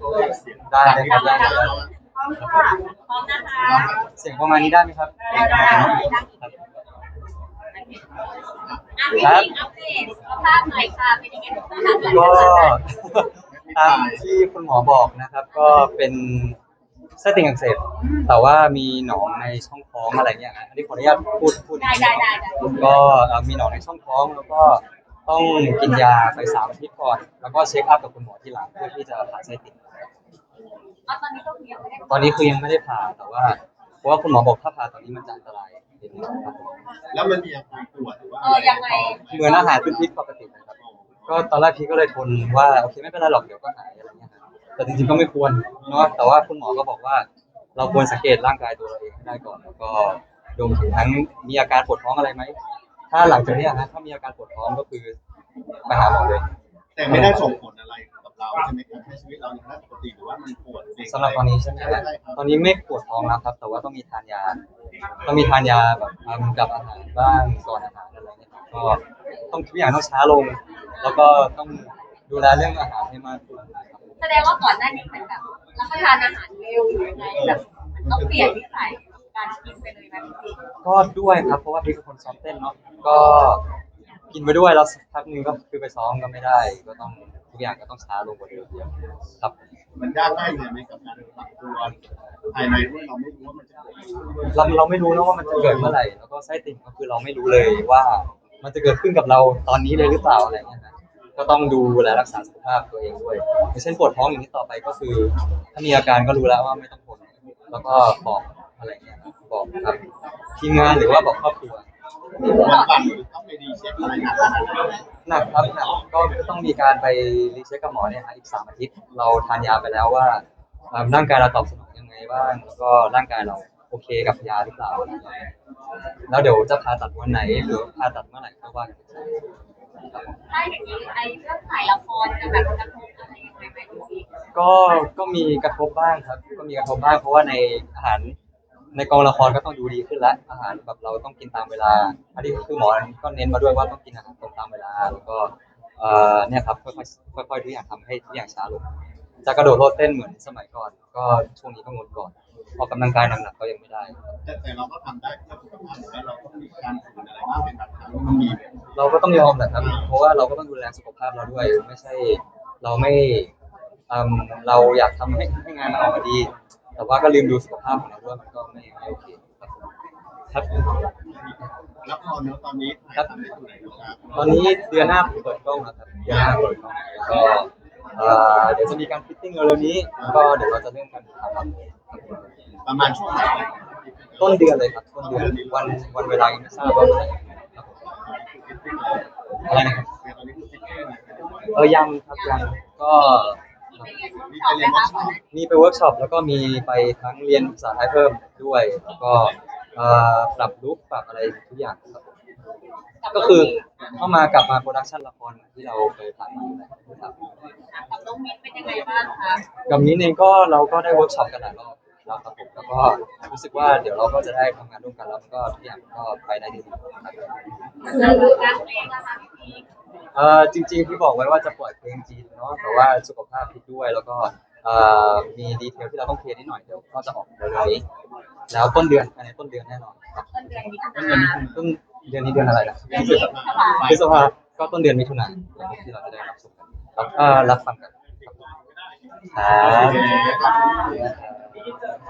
ตัวเองเสียงได้เลยครับได้เลยพร้อมค่ะพร้อมนะคะเสียงประมาณนี้ได้ไหมครับได้ได้ได้ครับอะพี่อัปเดตสุขภาพหน่อยค่ะเป็นยังไงบ้างคะก็ตามที่คุณหมอบอกนะครับ ก็เป็นไส้ติ่งอักเสบแต่ว่ามีหนองในช่องท้องอะไรเงี้ยฮะอันนี้ขออนุญาตพูดพูดได้ได้ได้ได้ก็เอ่อมีหนองในช่องท้องแล้วก็ ต้องกินยาไปสามอาทิตย์ก่อน แล้วก็เช็คอัพกับคุณหมอที่หลังเพื่อที่จะผ่าไส้ติ่งอ๋อตอนนี้ก็คือยังไม่ได้ตอนนี้คือยังไม่ได้ผ่าแต่ว่า เพราะว่าคุณหมอบอกถ้าผ่าตอนนี้มันจะอันตรายนิดนึงครับผมแล้วมันมีอาการปวดหรือว่าเออยังไง เหมือนอาหารเป็นพิษปกตินะครับ ก็ตอนแรกพี่ก็เลยทนว่าโอเคไม่เป็นไรหรอกเดี๋ยวก็หายอะไรเงี้ยครับแต่จริงๆก็ไม่ควรเนาะแต่ว่าคุณหมอก็บอกว่า เราควรสังเกตร่างกายตัวเราเองให้ได้ก่อนแล้วก็รวมถึงทั้งมีอาการปวดท้องอะไรไหมถ้าหลังจากเนี้ยนะถ้ามีอาการปวดท้องก็คือ ไปหาหมอเลยแต่ไม่ได้ส่งผลอะไรกับเราใช่ไหมการใช้ชีวิตเรายังได้ปกติหรือว่ามันปวดเงสำหรับตอนนี้ใช่ไหมใช่ครับใช่ครับตอนนี้ไม่ปวดท้องแล้วครับ แต่ว่าต้องมีทานยา ต้องมีทานยาแบบทำกับอาหารบ้างก่อนอาหารอะไรเงี้ยครับก็ต้องทุกอย่างต้องช้าลง แล้วก็ต้องดูแลเรื่องอาหารให้มากขึ้นนะครับแสดงว่าก่อนหน้านี้เหมือนแบบรับประทานอาหารเร็วหรือยังไงแบบต้องเปลี่ยนนิสัยการกินไปเลยไหมพี่ก็ด้วยครับเพราะว่าพี่เป็นคนซ้อมเต้นเนาะก็ กินไปด้วยแล้วสักพักหนึงก็คือไปซ้อมก็ไม่ได้ ก็ต้องทุกอย่างก็ต้องช้าลงกว่าเดิมเยอะครับ มันยากง่ายเลยไหมกับการปรับตัวภายในที่เราไม่รู้ว่ามันจะเกิดอะไรขึ้นเราเราไม่รู้นะว่ามันจะเกิดเมื่อไหร่ แล้วก็ไส้ติ่งก็คือเราไม่รู้เลยว่า มันจะเกิดขึ้นกับเราตอนนี้เลยหรือเปล่าอะไรเงี้ยนะก็ต้องดูแลรักษาสุขภาพตัวเองด้วยอย่างเช่นปวดท้องอย่างนี้ต่อไปก็คือ ถ้ามีอาการก็รู้แล้วว่าไม่ต้องทนแล้วก็บอกอะไรเงี้ยครับบอกครับทีมงานหรือว่าบอกครอบครัววันวันๆต้องไปดี เช็คอะไรหนักขนาดไหนหนักครับหนักก็ต้องมีการไปรีเช็คกับหมอเนี่ยฮะอีกสามอาทิตย์ เราทานยาไปแล้วว่าเอ่อร่างกายเราตอบสนองยังไงบ้างแล้วก็ร่างกายเราโอเคกับยาหรือเปล่าอะไรอย่างเงี้ยแล้วเดี๋ยวจะผ่าตัดวันไหนหรือผ่าตัดเมื่อไหร่ก็ว่ากันครับผม ถ้าอย่างนี้ไอ้เรื่องถ่ายละครจะแบบกระทบอะไรยังไงไหมพี่ก็ก็มีกระทบบ้างครับ ก็มีกระทบบ้างเพราะว่าในอาหาร ในกองละครก็ต้องดูดีขึ้นแล้วอาหารแบบเราต้องกินตามเวลาอันนี้คือหมอก็เน้นมาด้วยว่าต้องกินอาหารตรงตามเวลา แล้วก็เอ่อเนี่ยครับค่อยๆค่อยๆทุกอย่างทำให้ทุกอย่างช้าลงจะกระโดดโลดเต้นเหมือนสมัยก่อน ก็ช่วงนี้ก็งดก่อนออกกำลังกายหนักๆก็ยังไม่ได้ แต่แต่เราก็ทำได้เพื่อสุขภาพแล้วเราก็มีการฝึกอะไรบ้างเป็นแบบนั้นมันมีเราก็ต้องยอมแหละครับ เพราะว่าเราก็ต้องดูแลสุขภาพเราด้วย ไม่ใช่เราไม่เอิ่มเราอยากทำให้ให้งานมันออกมาดี แต่ว่าก็ลืมดูสุขภาพของเราด้วยมันก็ไม่ไม่โอเคครับผมครับแล้วพอเนื้อะตอนนี้ถ่ายทำได้ถึงไหนแล้วครับตอนนี้เดือนหน้าเปิดกล้องแล้วครับเดือนหน้าเปิดกล้องแล้วก็เอ่อเดี๋ยวจะมีการฟิตติ้งเร็วๆนี้แล้วก็เดี๋ยวเราจะเริ่มกันถ่ายทำประมาณช่วงไหนต้นเดือนเลยครับต้นเดือนวันวันเวลายังไม่ทราบว่าเมื่อไหร่ครับผมอะไรนะครับตอนนี้คือฟิตติ้งนะเออยังครับยังก็ มีไปเรียนเวิร์กช็อปไหมคะมีไปเวิร์กช็อปแล้วก็มีไปทั้งเรียนภาษาไทยเพิ่มด้วย แล้วก็เอ่อปรับลุคปรับอะไรทุกอย่างครับผมก็คือเข้ามากลับมาโปรดักชันละครที่เราเคยผ่านมาอยู่แล้วครับกับน้องมิ้นเป็นยังไงบ้างคะกับนี้เองก็เราก็ได้เวิร์กช็อปกันหลายรอบ แล้วครับผมแล้วก็รู้สึกว่าเดี๋ยวเราก็จะได้ทำงานร่วมกันแล้วมันก็ทุกอย่างก็ไปได้ดีครับแล้วการเพลงนะคะพี่เอ่อจริงๆที่บอกไว้ว่าจะปล่อยเพลงจีนเนาะแต่ว่าสุขภาพผิดด้วยแล้วก็เอ่อมีดีเทลที่เราต้องเคลียร์นิดหน่อยเดี๋ยวก็จะออกเร็วๆนี้แล้วต้นเดือนภายในต้นเดือนแน่นอนครับต้นเดือนมิถุต้นนาเดือนต้นเดือนนี้เดือนอะไรนะเดือนนี้พฤษภาพฤษภาก็ต้นเดือนมิถุนายนที่เราจะได้รับชมกันแล้วก็รับฟังกันครับโอเคครับครับ